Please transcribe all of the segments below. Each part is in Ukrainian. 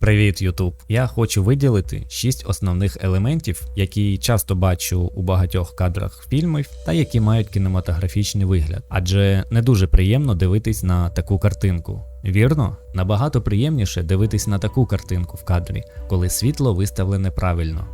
Привіт, Ютуб! Я хочу виділити 6 основних елементів, які часто бачу у багатьох кадрах фільмів та які мають кінематографічний вигляд, адже не дуже приємно дивитись на таку картинку. Вірно, набагато приємніше дивитись на таку картинку в кадрі, коли світло виставлене правильно.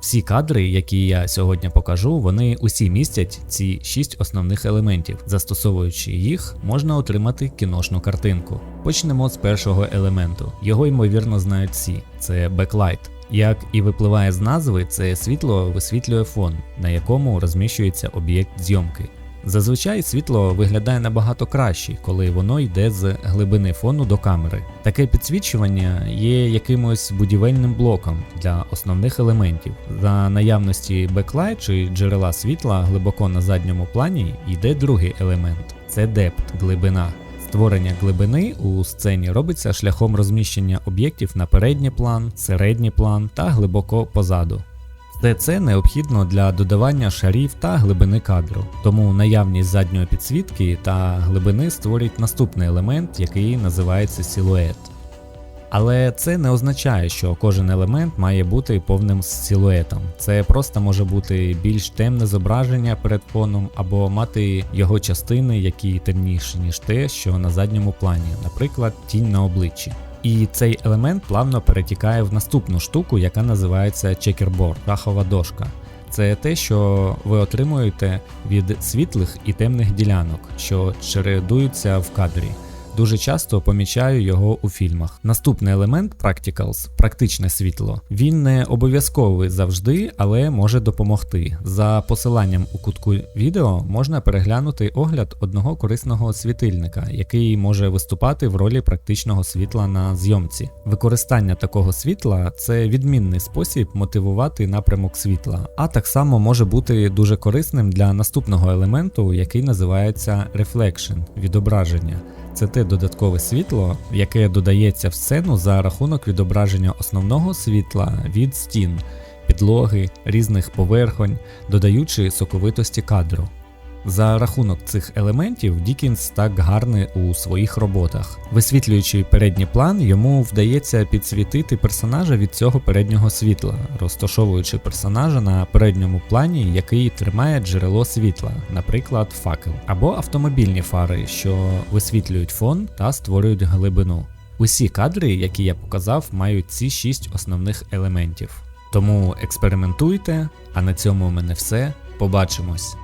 Всі кадри, які я сьогодні покажу, вони усі містять ці шість основних елементів. Застосовуючи їх, можна отримати кіношну картинку. Почнемо з першого елементу. Його ймовірно знають всі. Це беклайт. Як і випливає з назви, це світло висвітлює фон, на якому розміщується об'єкт зйомки. Зазвичай світло виглядає набагато краще, коли воно йде з глибини фону до камери. Таке підсвічування є якимось будівельним блоком для основних елементів. За наявності беклайт чи джерела світла глибоко на задньому плані йде другий елемент це депт, глибина. Створення глибини у сцені робиться шляхом розміщення об'єктів на передній план, середній план та глибоко позаду. Все це необхідно для додавання шарів та глибини кадру, тому наявність задньої підсвітки та глибини створюють наступний елемент, який називається силует. Але це не означає, що кожен елемент має бути повним силуетом. Це просто може бути більш темне зображення перед фоном, або мати його частини, які темніші, ніж те, що на задньому плані, наприклад, тінь на обличчі. І цей елемент плавно перетікає в наступну штуку, яка називається чекерборд, шахова дошка. Це те, що ви отримуєте від світлих і темних ділянок, що чередуються в кадрі. Дуже часто помічаю його у фільмах. Наступний елемент Practicals – практичне світло. Він не обов'язковий завжди, але може допомогти. За посиланням у кутку відео можна переглянути огляд одного корисного світильника, який може виступати в ролі практичного світла на зйомці. Використання такого світла це відмінний спосіб мотивувати напрямок світла, а так само може бути дуже корисним для наступного елементу, який називається Reflection – відображення. Це те додаткове світло, яке додається в сцену за рахунок відображення основного світла від стін, підлоги, різних поверхонь, додаючи соковитості кадру. За рахунок цих елементів Дікінс так гарний у своїх роботах. Висвітлюючи передній план, йому вдається підсвітити персонажа від цього переднього світла, розташовуючи персонажа на передньому плані, який тримає джерело світла, наприклад, факел, або автомобільні фари, що висвітлюють фон та створюють глибину. Усі кадри, які я показав, мають ці шість основних елементів. Тому експериментуйте, а на цьому у мене все. Побачимось!